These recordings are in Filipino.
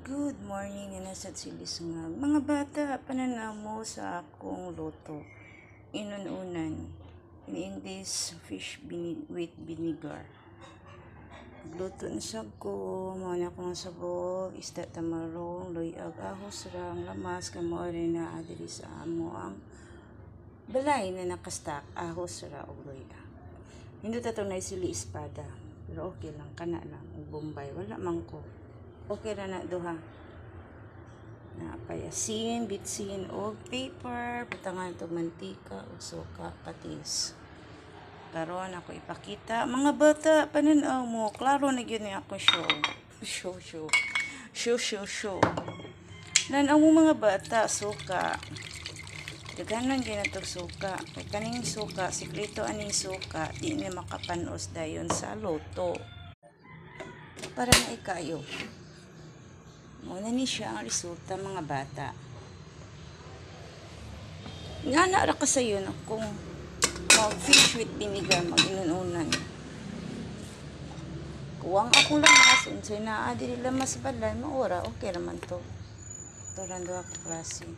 Good morning, inasat silis nga. Mga bata, pananaw mo sa akong loto. Inununan. In English, fish bini- with vinegar. Luto na siya ko, mga akong sabog, isda tamarong, loyag ahos rang lamas, kamo rin na adiri sa amo ang balay na nakastak, ahos ra o loyag. Hindi tatong na sili espada. Pero okay lang, kana lang. ug Bombay, wala man ko. Okay ra na duha. Na payasin, bitsin, og paper, butangan to mantika, ug suka, patis. Karon ako ipakita. Mga bata, pananaw mo. Klaro na yun ako show. Show, show. Show, show, show. Nanaw mo mga bata, suka. Daghanan gyud natong suka. Kay kaning suka, sikreto aning suka, di na makapanos dayon sa loto. Para na ikayo. Muna ni siya ang resulta mga bata. Nga na ra ka sayo na kung mag fish with vinegar mag-inununan. Kuwang ako lang mas unsay na adiri lang mas balan maura okay raman to. To rando ako klase.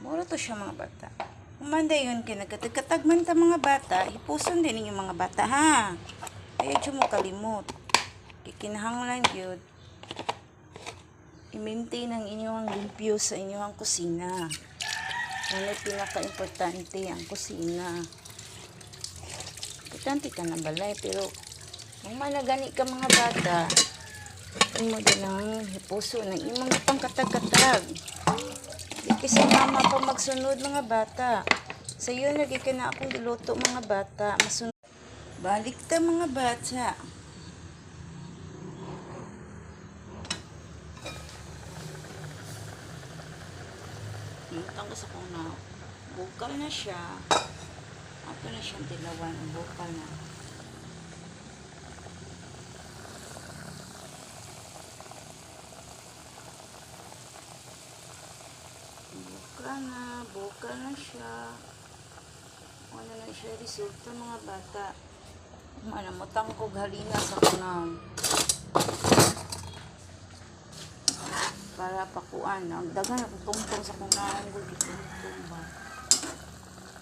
Mura to siya mga bata. Umanda yun kay nagkatagkatagman ta mga bata, ipuson din ninyo mga bata ha. Ayaw siya mo kalimot. Kikinahanglan yun. I-maintain ang inyong limpyo sa inyong kusina. Ay pinaka-importante ang kusina. Importante ka na balay, pero kung malagani ka mga bata, imo din ang hipuso ng imong pangkatag-katag. Di kasi mama pa magsunod mga bata. Sa iyo lagi ka na akong giluto mga bata. Masunod. Balik ta mga bata. Lumutang ko sa kuna. Bukal na siya. Ato na siyang tilawan. Bukal na. Bukal na. Bukal na siya. Ano na siya resulta mga bata. Manamutang ko halina sa kunang. Para pakuan ang dagan ako tungtong sa kunang ko gitungtong ba?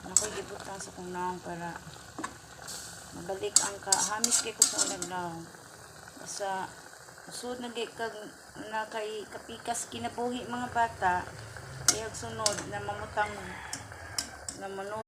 Ako gibutang sa kunang para mabalik ang ka hamis kay ko sa ulaglaw basta usod na kag na kay kapikas kinabuhi mga bata iyag sunod na mamutang na mano